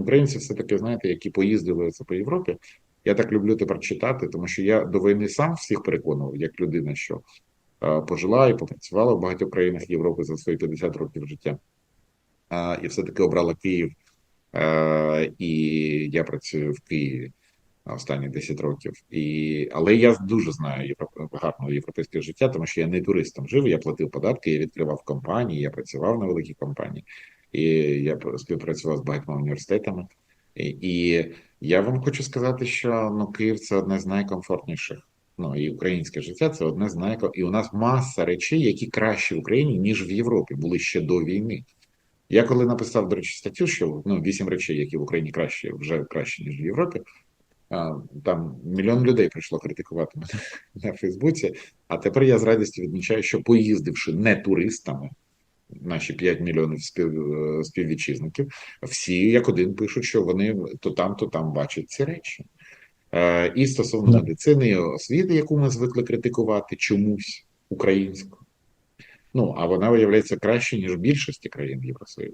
Українці все таки, знаєте, які поїздили це по Європі. Я так люблю тепер читати, тому що я до війни сам всіх переконував, як людина, що е, пожила і попрацювала в багатьох країнах Європи за свої 50 років життя, е, і все-таки обрала Київ. Е, і я працюю в Києві останні 10 років. І, але я дуже знаю європ... гарно європейське життя, тому що я не туристом жив, я платив податки, я відкривав компанії, я працював на великій компанії, і я співпрацював з багатьма університетами. І, я вам хочу сказати, що ну, Київ це одне з найкомфортніших. Ну і українське життя це одне з найко... І у нас маса речей, які кращі в Україні, ніж в Європі, були ще до війни. Я коли написав, до речі, статтю, що ну, вісім речей, які в Україні краще, вже краще, ніж в Європі. Там мільйон людей прийшло критикувати мене на Фейсбуці. А тепер я з радістю відмічаю, що поїздивши не туристами, наші 5 мільйонів спів, е, співвітчизників, всі як один пишуть, що вони то там, то там бачать ці речі. Е, І стосовно Да. медицини і освіти, яку ми звикли критикувати чомусь українську. Ну а вона виявляється краще ніж в більшості країн Євросоюзу.